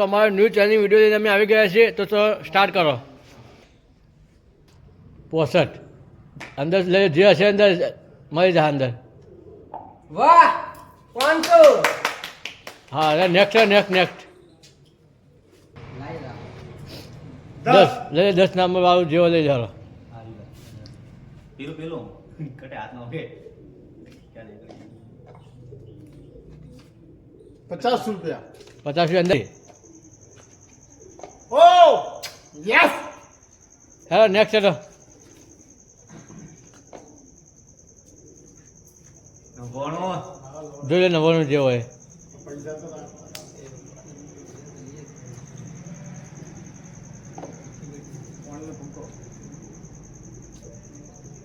તો અમારો ન્યૂઝ ચેનલની વીડિયો લઈને અમે આવી ગયા છીએ. તો સ્ટાર્ટ કરો. પોસઠ. અંદર લે જે હશે અંદર મળી જાય અંદર. વાહ! પાંચસો! હા હવે નેક્સ્ટ નેક્સ્ટ નેક્સ્ટ દસ. લઈ દસ નંબર વાળું જેવો લઈ જાઓ પેલું પેલું. કટે હાથમાં ઓકે પચાસ રૂપિયા. પચાસ અંદર. યસ હેલો નેક્સ્ટ હેલો જોઈ લે નવાનું જે હોય.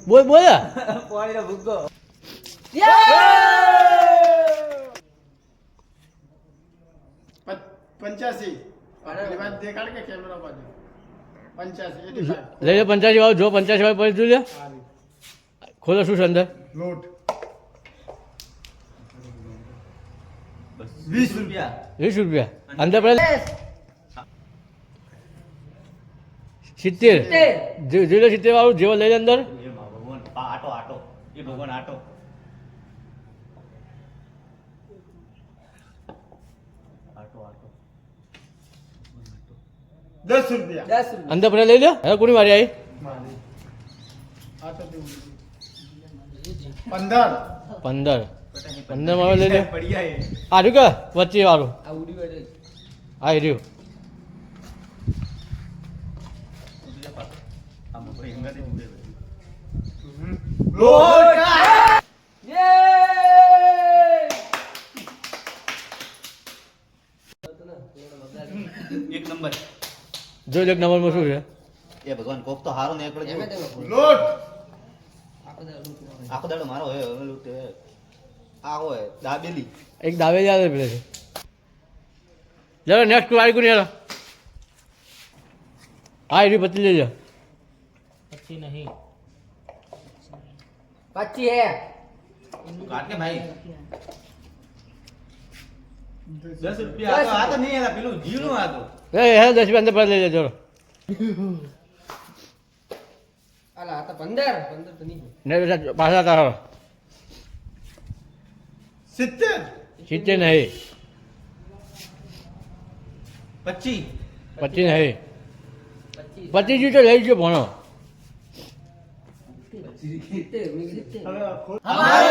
બોલ બોલ. પાણીનો ભૂકો. પંચ્યાસી. દેખાડ કે કેમેરા બાજુ? લઈ લે પંચ્યાસી વાળું જો પંચ્યાસી વાળું પછી જોઈ લે. ખોલો શું છે અંદર? લોટ. વીસ રૂપિયા. વીસ રૂપિયા. અંદર પડે સિત્તેર. જો- જોઈ લે સિત્તેર વાળું જેવો લઈ લે અંદર. આટો આટો. એ ભગવાન આટો. આટો આટો. દસ રૂપિયા. દસ રૂપિયા. અંદર પડે લઈ લો હવે કોની વારી આવી. પંદર. પંદર. પંદર. માં લઈ લે. આ રહ્યું કે? વચ્ચે વાળું? આ રહ્યું. લોટ એક નંબર. જોઈ લે એક નંબરમાં શું છે? એ ભગવાન કોક તો હારો ને એક એમે તેમાં આખો દાડો મારો હે તે આ હોય દાબેલી. એક દાબેલી આવે પેલે. છે ચાલો નેક્સ્ટ વાળી કુની યાર હા એરી પતી લેજો. પછી હે. કાટ ને ભાઈ. દસ રૂપિયા આ તો- નહીં પેલું જીવનું આ તો એ હે દસ રૂપિયા અંદર પડે લઈ લેજો અલા આ તો પંદર. પંદર તો નહીં ને પાછા તારો. સિત્તેર? સિત્તેર નહીં. પચી પચીસ નહીં. પચીસ. લઈ ગયો ભણો. હવે